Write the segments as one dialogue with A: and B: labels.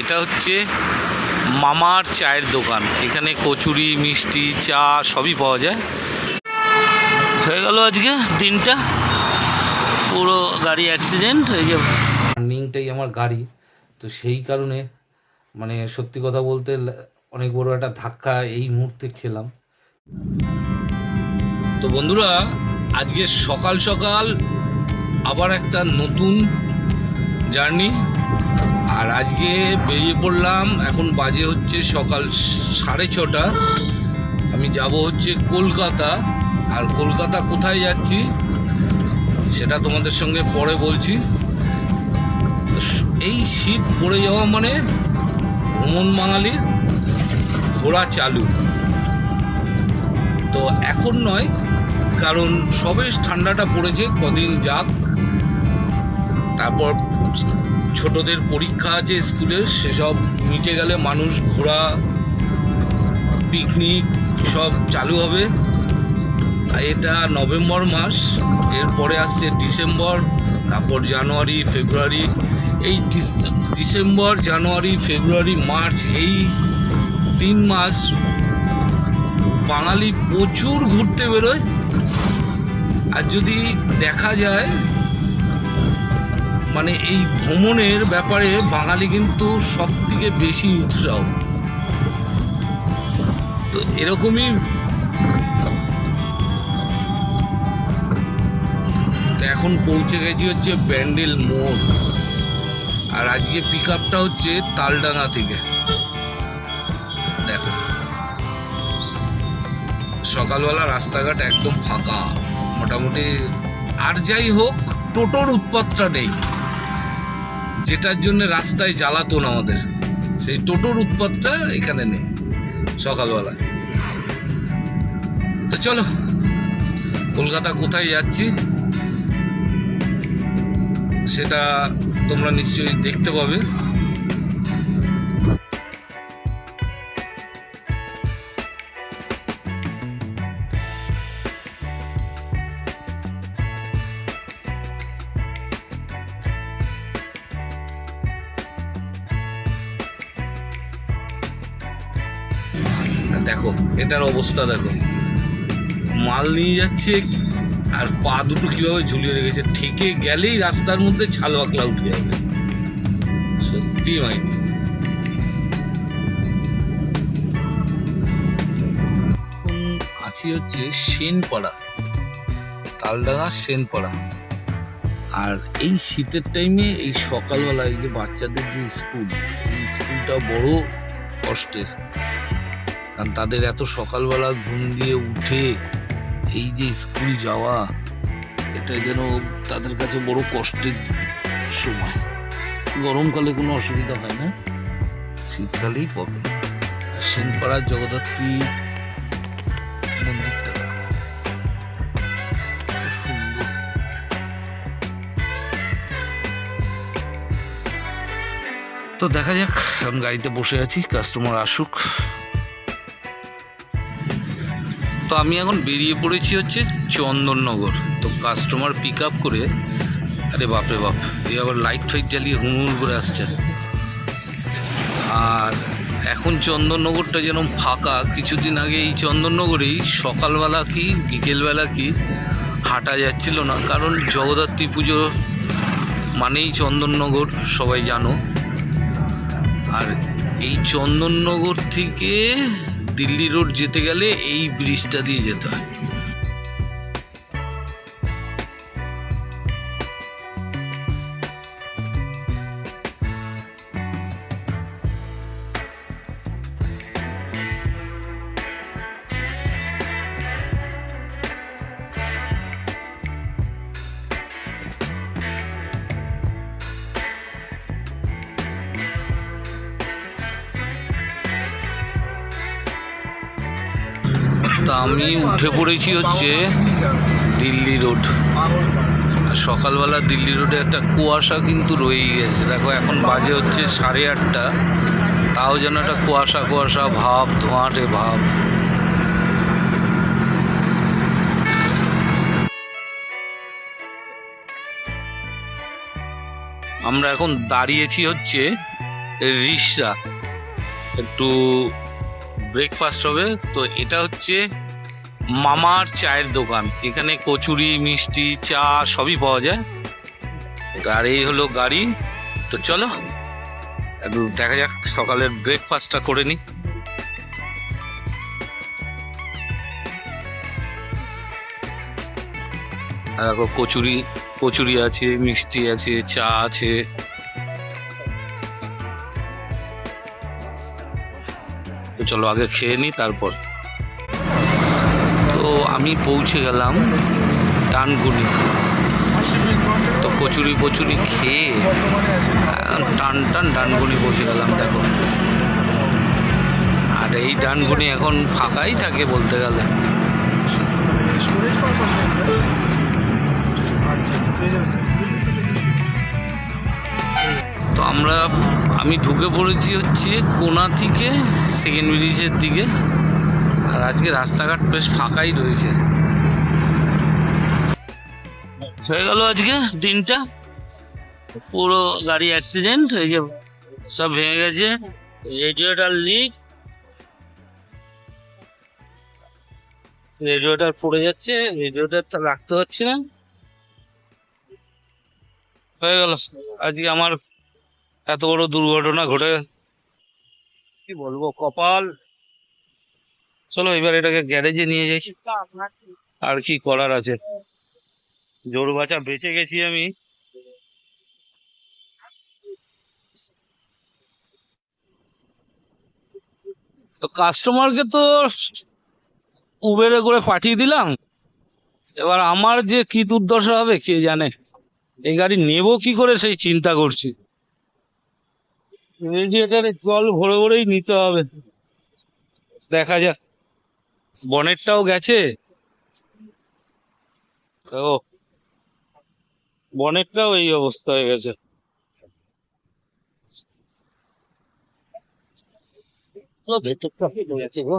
A: এটা হচ্ছে মামার চায়ের দোকান। এখানে কচুরি মিষ্টি চা সবই পাওয়া যায়। হয়ে গেল আজকে দিনটা। পুরো গাড়ি অ্যাক্সিডেন্ট এই যে রানিংটাই আমার গাড়ি। তো সেই কারণে মানে সত্যি কথা বলতে অনেক বড় একটা ধাক্কা এই মুহূর্তে খেলাম। তো বন্ধুরা আজকে সকাল সকাল আবার একটা নতুন জার্নি। আর আজকে বেরিয়ে পড়লাম, এখন বাজে হচ্ছে সকাল সাড়ে ছটা। আমি যাব হচ্ছে কলকাতা। আর কলকাতা কোথায় যাচ্ছি, সেটা তোমাদের সঙ্গে পরে বলছি। তো এই শীত পড়ে যাওয়া মানে ভ্রমণ বাঙালির ঘোরা চালু। তো এখন নয়, কারণ সবে ঠান্ডাটা পড়েছে, কদিন যাক। তারপর ছোটদের পরীক্ষা আছে স্কুলে, সেসব মিটে গেলে মানুষ ঘোরা পিকনিক সব চালু হবে। এটা নভেম্বর মাস, এরপরে আসছে ডিসেম্বর, তারপর জানুয়ারি, ফেব্রুয়ারি। এই ডিস- ডিসেম্বর, জানুয়ারি, ফেব্রুয়ারি, মার্চ, এই তিন মাস বাঙালি প্রচুর ঘুরতে বেরোয়। আর যদি দেখা যায় মানে এই ভ্রমণের ব্যাপারে বাঙালি কিন্তু সব থেকে বেশি উৎসাহ। তো এরকমই এখন পৌঁছে গেছি হচ্ছে ব্যান্ডেল মোড়। আর আজকে পিক আপটা হচ্ছে তালডাঙ্গা থেকে। দেখো। সকালবেলা রাস্তাঘাট একদম ফাঁকা। মোটামুটি আর যাই হোক, টোটোর উৎপাতটা নেই। যেটার জন্য রাস্তায় জ্বালাতন আমাদের, সেই টোটোর উৎপাতটা এখানে নেই, সকালবেলা। তো চলো, কলকাতা কোথায় যাচ্ছি? সেটা তোমরা নিশ্চয়ই দেখতে পাবে। দেখো, এটার অবস্থা দেখো। মাল নিয়ে যাচ্ছে আর পা দুটো কীভাবে ঝুলিয়ে রেখেছে, ঠেকে গেলেই রাস্তার মধ্যে ছাল বাকলা উঠে যাবে। সত্যি এখন আছি হচ্ছে সেনপাড়া, তালডাঙ্গা সেনপাড়া। আর এই শীতের টাইমে এই সকালবেলা এই যে বাচ্চাদের যে স্কুল, এই স্কুলটা বড় কষ্টের। কারণ তাদের এত সকালবেলা ঘুম দিয়ে উঠে এই যে স্কুল যাওয়া এটা যেন তাদের কাছে বড় কষ্টের সময়। গরমকালে কোনো অসুবিধা হয় না, শীতকালেই পাবে সেনপাড়ার জগদ্ধাত্রী তো দেখা যাক, এখন গাড়িতে বসে আছি কাস্টমার আসুক। আমি এখন বেরিয়ে পড়েছি হচ্ছে চন্দননগর। তো কাস্টমার পিক আপ করে, আরে বাপরে বাপ, এ আবার লাইট ফাইট জ্বালিয়ে হুড় করে আসছে। আর এখন চন্দননগরটা যেন ফাঁকা, কিছুদিন আগে এই চন্দননগরেই সকালবেলা কি, বিকেলবেলা কি হাঁটা যাচ্ছিল না, কারণ জগদ্ধাত্রী পুজো মানেই চন্দননগর, সবাই জানো। আর এই চন্দননগর থেকে দিল্লি রোড যেতে গেলে এই ব্রিজটা দিয়ে যেতে হয়। তা আমি উঠে পড়েছি হচ্ছে দিল্লি রোড। সকালবেলা দিল্লি রোডে একটা কুয়াশা কিন্তু রয়েই গেছে। দেখো, এখন বাজে হচ্ছে সাড়ে আটটা। তাও যেন একটা কুয়াশা কুয়াশা ভাব, ধোঁয়াটে ভাব। আমরা এখন দাঁড়িয়েছি হচ্ছে রিসা একটু ব্রেকফাস্ট হবে। তো এটা হচ্ছে মামার চায়ের দোকান। এখানে কচুরি, মিষ্টি, চা সবই পাওয়া যায়। আর এই হলো গাড়ি। তো চলো দেখা যাক, সকালের ব্রেকফাস্টটা করে নিই। কচুরি কচুরি আছে, মিষ্টি আছে, চা আছে। চলো আগে খেয়ে নিই তারপর। তো আমি পৌঁছে গেলাম টানগুনি তো কচুরি পচুরি খেয়ে টান টান ডানগুনি পৌঁছে গেলাম, দেখো। আর এই ডানগুনি এখন ফাঁকাই থাকে বলতে গেলে। তো আমরা আমি ঢুকে পড়েছি হচ্ছে কোনা থেকে সেকেন্ড ব্রিজের দিকে। আর আজকে রাস্তাঘাট বেশ ফাঁকাই রয়েছে। হয়ে গেল আজকে দিনটা। পুরো গাড়ি অ্যাক্সিডেন্ট এই যে সব ভেঙে গেছে। রেডিওটার লিক রেডিওটার পড়ে যাচ্ছে রেডিওটার রাখতে পারছি না। হয়ে গেল। আজকে আমার এত বড় দুর্ঘটনা ঘটে। কি বলব কপাল। চলো এবার এটাকে গ্যারেজে নিয়ে যাই। আর কি করার আছে? জোর বাঁচা বেঁচে গেছি আমি। তো কাস্টমারকে তো উবেরে করে পাঠিয়ে দিলাম। এবার আমার যে কি দুর্দশা হবে কে জানে? এই গাড়ি নেব কি করে সেই চিন্তা করছি। রেডিয়েটারে জল ভরে ভরেই নিতে হবে। দেখা যাক। বনেটটাও গেছে। ও বনেটটাও এই অবস্থা হয়ে গেছে ভেতরটা ফেটে গেছে গো।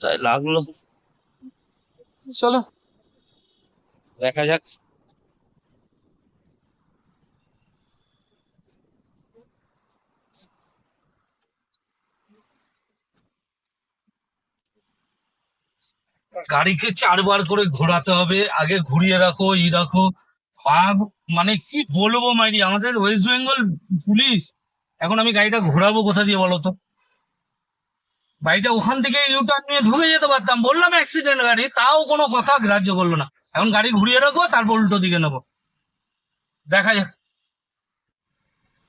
A: তাই লাগল। চলো। দেখা যাক। গাড়িকে চারবার করে ঘোরাতে হবে। আগে ঘুরিয়ে রাখো, ই রাখো। মানে কি বলব মাইরি, আমাদের ওয়েস্ট বেঙ্গল পুলিশ এখন আমি গাড়িটা ঘোরাবো কোথা দিয়ে বলো তো? গাড়িটা ওখান থেকে ইউটার্ন নিয়ে ঢুকে যেতে পারতাম। বললাম অ্যাক্সিডেন্ট গাড়ি, তাও কোনো কথা গ্রাহ্য করল না। এখন গাড়ি ঘুরিয়ে রাখো তারপর উল্টো দিকে নেব। দেখা যাক।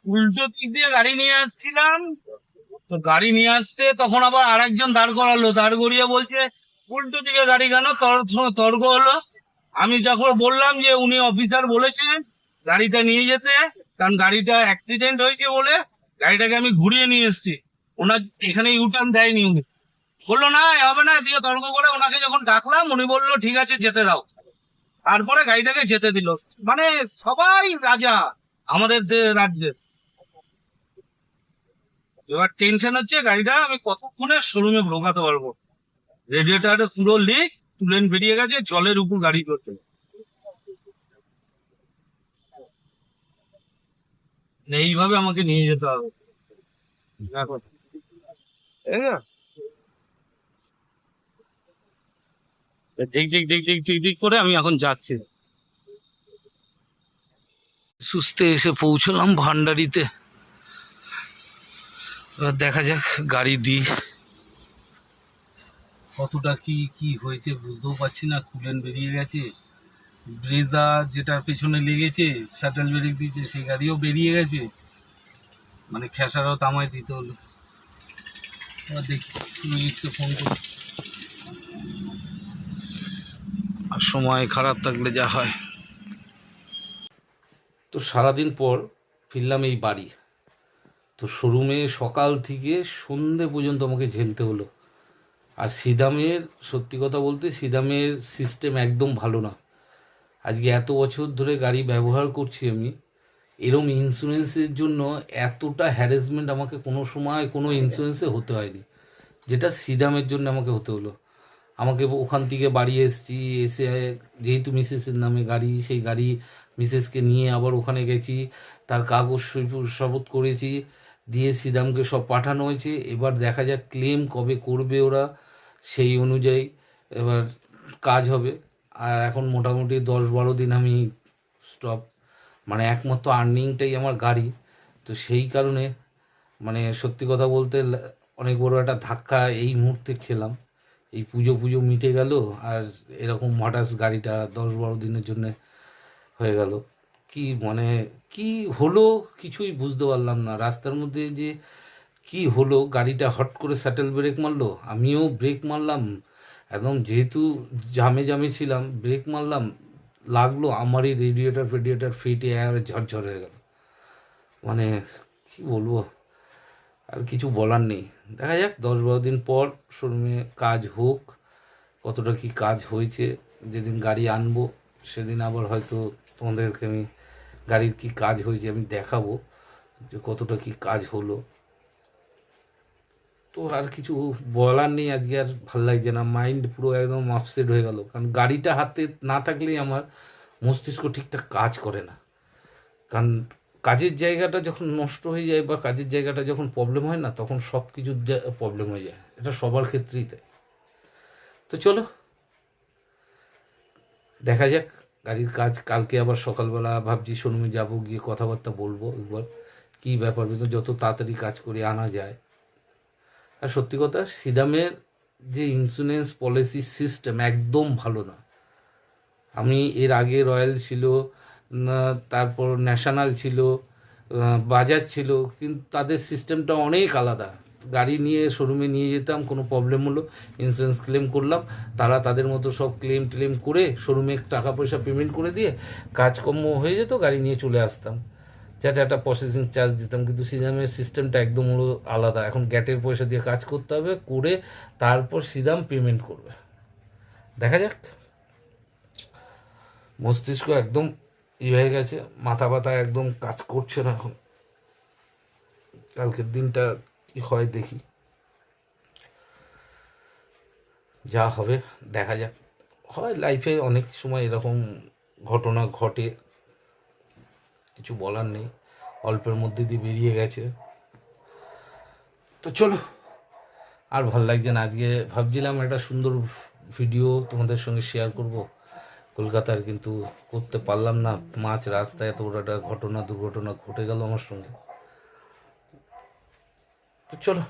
A: উল্টো দিক দিয়ে গাড়ি নিয়ে আসছিলাম, তো গাড়ি নিয়ে আসতে তখন আবার আরেকজন দাঁড় করালো, দাঁড় করিয়ে বলছে, উল্টো দিকে গাড়ি কেন? তর্ক হলো। আমি যখন বললাম যে উনি অফিসার বলেছেন গাড়িটা নিয়ে যেতে, কারণ গাড়িটা অ্যাক্সিডেন্ট হয়েছে বলে গাড়িটাকে আমি ঘুরিয়ে নিয়ে এসেছি। ওনার এখানে ইউটার্ন দেয়নি উনি। বলল, না হবে না, দিয়ে তর্ক করে ওনাকে যখন ডাকলাম, উনি বলল, ঠিক আছে, যেতে দাও। তারপরে গাড়িটাকে যেতে দিল। মানে সবাই রাজা আমাদের দে- রাজ্যে এবার টেনশন হচ্ছে গাড়িটা আমি কতক্ষণে শোরুমে ঢোকাতে পারব? রেডিয়েটারে পুরো লিক তুলেন বেরিয়ে গেছে, জলের উপর গাড়ি করছে এইভাবে আমাকে নিয়ে যেতে হবে। দেখো। এই ঠিক ঠিক ঠিক ঠিক ঠিক করে আমি এখন যাচ্ছি। সুস্থে এসে পৌঁছলাম ভান্ডারিতে। এবার দেখা যাক গাড়ি দিই। কতটা কি কি হয়েছে বুঝতেও পারছি না কুলেন বেরিয়ে গেছে। ব্রেজা যেটা পেছনে লেগেছে স্যাটেল ব্রেক দিয়েছে সেই গাড়িও বেরিয়ে গেছে। মানে খেসারও তামায় দিতে হলো। এবার দেখি সুমিতকে ফোন করি সময় খারাপ থাকলে যা হয়। তো সারাদিন পর ফিরলাম এই বাড়ি। তো শোরুমে সকাল থেকে সন্ধে পর্যন্ত আমাকে ঝেলতে হলো। আর সিদামের, সত্যি কথা বলতে সিদামের সিস্টেম একদম ভালো না। আজকে এত বছর ধরে গাড়ি ব্যবহার করছি আমি, এরম ইন্স্যুরেন্সের জন্য এতটা হ্যারাসমেন্ট আমাকে কোনো সময় কোনো ইন্স্যুরেন্সে হতে হয়নি। যেটা সিদামের জন্য আমাকে হতে হলো। আমাকে ওখান থেকে বাড়ি এসেছি, এসে যেহেতু মিসেসের নামে গাড়ি, সেই গাড়ি মিসেসকে নিয়ে আবার ওখানে গেছি, তার কাগজ শপথ করেছি, দিয়ে সিদামকে সব পাঠানো হয়েছে। এবার দেখা যাক ক্লেম কবে করবে ওরা, সেই অনুযায়ী এবার কাজ হবে। আর এখন মোটামুটি দশ বারো দিন আমি স্টপ মানে একমাত্র আর্নিংটাই আমার গাড়ি। তো সেই কারণে মানে সত্যি কথা বলতে, অনেক বড় একটা ধাক্কা এই মুহূর্তে খেলাম। এই পুজো পুজো মিটে গেল আর এরকম হঠাৎ গাড়িটা দশ বারো দিনের জন্য হয়ে গেল। কি মানে কি হলো কিছুই বুঝতে পারলাম না। রাস্তার মধ্যে যে কি হলো, গাড়িটা হট করে স্যাটেল ব্রেক মারলো, আমিও ব্রেক মারলাম, একদম যেহেতু জামে জামে ছিলাম ব্রেক মারলাম, লাগল আমারই রেডিয়েটার ফেডিয়েটার ফেটে আর ঝরঝর হয়ে গেল। মানে কি বলব? আর কিছু বলার নেই। দেখা যাক, দশ বারো দিন পর শোরুমে কাজ হোক, কতটা কি কাজ হয়েছে, যেদিন গাড়ি আনব, সেদিন আবার হয়তো তোমাদেরকে আমি গাড়ির কি কাজ হয়েছে আমি দেখাবো, যে কতটা কি কাজ হলো। তো আর কিছু বলার নেই, আজকে আর ভালো লাগছে না। মাইন্ড পুরো একদম আপসেট হয়ে গেল। কারণ গাড়িটা হাতে না থাকলেই আমার মস্তিষ্ক ঠিকঠাক কাজ করে না। কারণ কাজের জায়গাটা যখন নষ্ট হয়ে যায় বা কাজের জায়গাটা যখন প্রবলেম হয় না, তখন সব কিছুর প্রবলেম হয়ে যায়। এটা সবার ক্ষেত্রেই তাই। তো চলো, দেখা যাক, গাড়ির কাজ কালকে আবার সকালবেলা ভাবছি শোরুমে যাব, গিয়ে কথাবার্তা বলব একবার। কী ব্যাপার? যত তাড়াতাড়ি কাজ করে আনা যায়। আর সত্যি কথা, সিদামের যে ইন্স্যুরেন্স পলিসি সিস্টেম একদম ভালো না। আমি এর আগে রয়্যাল ছিল তারপর ন্যাশনাল ছিল বাজার ছিল, কিন্তু তাদের সিস্টেমটা অনেক আলাদা। গাড়ি নিয়ে শোরুমে নিয়ে যেতাম, কোনো প্রবলেম হলো ইন্স্যুরেন্স ক্লেম করলাম, তারা তাদের মতো সব ক্লেম টেলেম করে শোরুমে টাকা পয়সা পেমেন্ট করে দিয়ে কাজকর্ম হয়ে যেত, গাড়ি নিয়ে চলে আসতাম। যাতে একটা প্রসেসিং চার্জ দিতাম, কিন্তু সিদামের সিস্টেমটা একদম আলাদা। এখন গ্যাটের পয়সা দিয়ে কাজ করতে হবে, করে তারপর সিদাম পেমেন্ট করবে। দেখা যাক। মস্তিষ্ক একদম ই হয়ে গেছে, মাথা ব্যথা একদম কাজ করছে না এখন। কালকের দিনটা কি হয় দেখি। যা হবে, দেখা যাক। হয় লাইফে অনেক সময় এরকম ঘটনা ঘটে, কিছু বলার নেই। অল্পের মধ্যে দিয়ে বেরিয়ে গেছে। তো চলো, আর ভালো লাগছে না। আজকে ভাবছিলাম একটা সুন্দর ভিডিও তোমাদের সঙ্গে শেয়ার করব। কলকাতার কিন্তু করতে পারলাম না। মাছ রাস্তায় এত বড় একটা ঘটনা, দুর্ঘটনা ঘটে গেল আমার সঙ্গে। তো চলো